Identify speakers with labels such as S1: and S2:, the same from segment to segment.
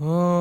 S1: Oh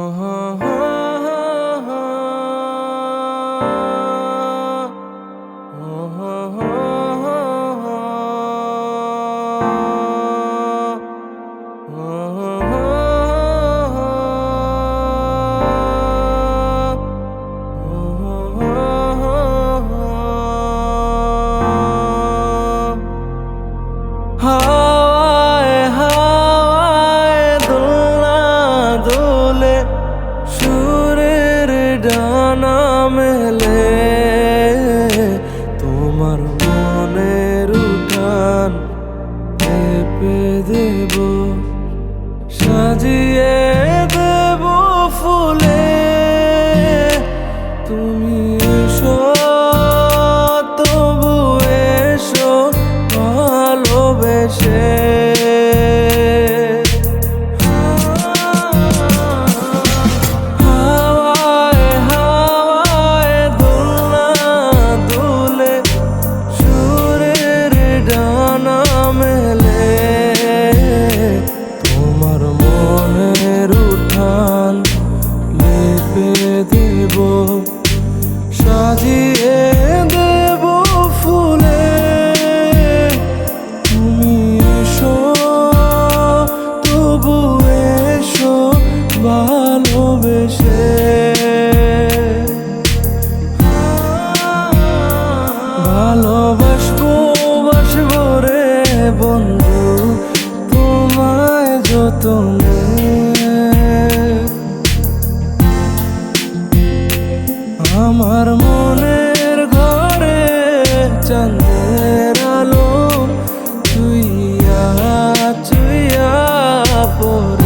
S1: por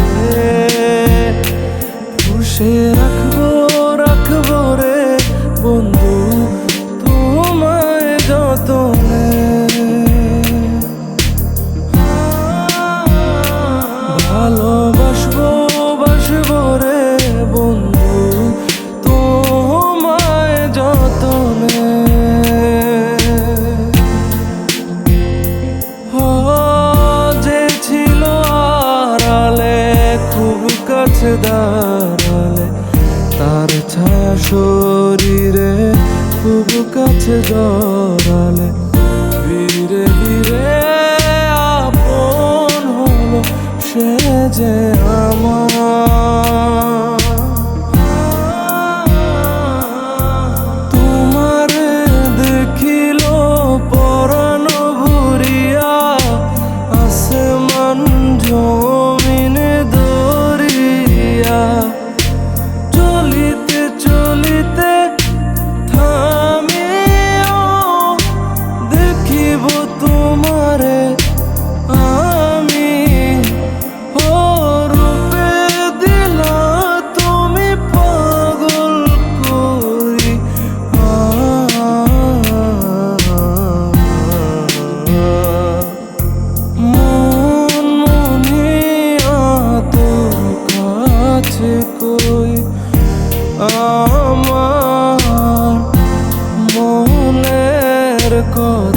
S1: কাছে দাঁড়ালে তার ছায়া শরীরে খুব কাছে দাঁড়ালে আছে কই? আমার মনের কথা